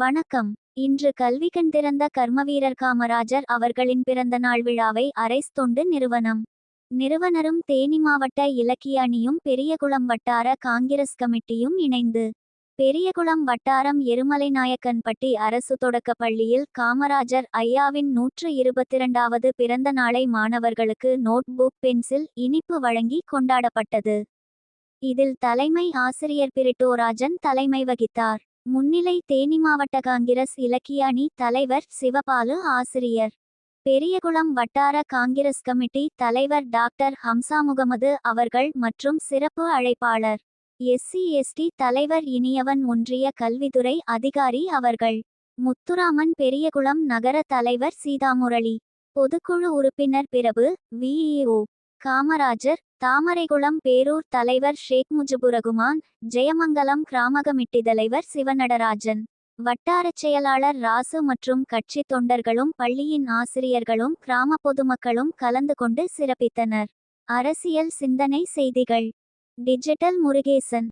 வணக்கம். இன்று கல்வி கண் திறந்த கர்மவீரர் காமராஜர் அவர்களின் பிறந்த நாள் விழாவை அரைஸ் தொண்டு நிறுவனம். நிறுவனரும் தேனி மாவட்ட இலக்கிய அணியும் பெரியகுளம் வட்டார காங்கிரஸ் கமிட்டியும் இணைந்து. பெரியகுளம் வட்டாரம் எருமலை நாயக்கன்பட்டி அரசு தொடக்கப் பள்ளியில் காமராஜர் ஐயாவின் நூற்று இருபத்திரண்டாவது பிறந்த நாளை மாணவர்களுக்கு நோட் புக் பென்சில் இனிப்பு வழங்கி கொண்டாடப்பட்டது. இதில் தலைமை ஆசிரியர் பிரிட்டோராஜன் தலைமை வகித்தார். முன்னிலை தேனி மாவட்ட காங்கிரஸ் இலக்கிய அணி தலைவர் சிவபாலு ஆசிரியர். பெரியகுளம் வட்டார காங்கிரஸ் கமிட்டி தலைவர் டாக்டர் ஹம்சா முகமது அவர்கள் மற்றும் சிறப்பு அழைப்பாளர். எஸ்சி எஸ்டி தலைவர் இனியவன் ஒன்றிய கல்வித்துறை அதிகாரி அவர்கள். முத்துராமன் பெரியகுளம் நகர தலைவர் சீதாமுரளி. பொதுக்குழு உறுப்பினர் பிரபு விஇஓ காமராஜர் தாமரைகுளம் பேரூர் தலைவர் ஷேக் முஜிபுரகுமான் ஜெயமங்கலம் கிராமகமிட்டி தலைவர் சிவநடராஜன். வட்டாரச் செயலாளர் ராசு மற்றும் கட்சி தொண்டர்களும் பள்ளியின் ஆசிரியர்களும் கிராம பொதுமக்களும் கலந்து கொண்டு சிறப்பித்தனர். அரசியல் சிந்தனை செய்திகள். டிஜிட்டல் முருகேசன்.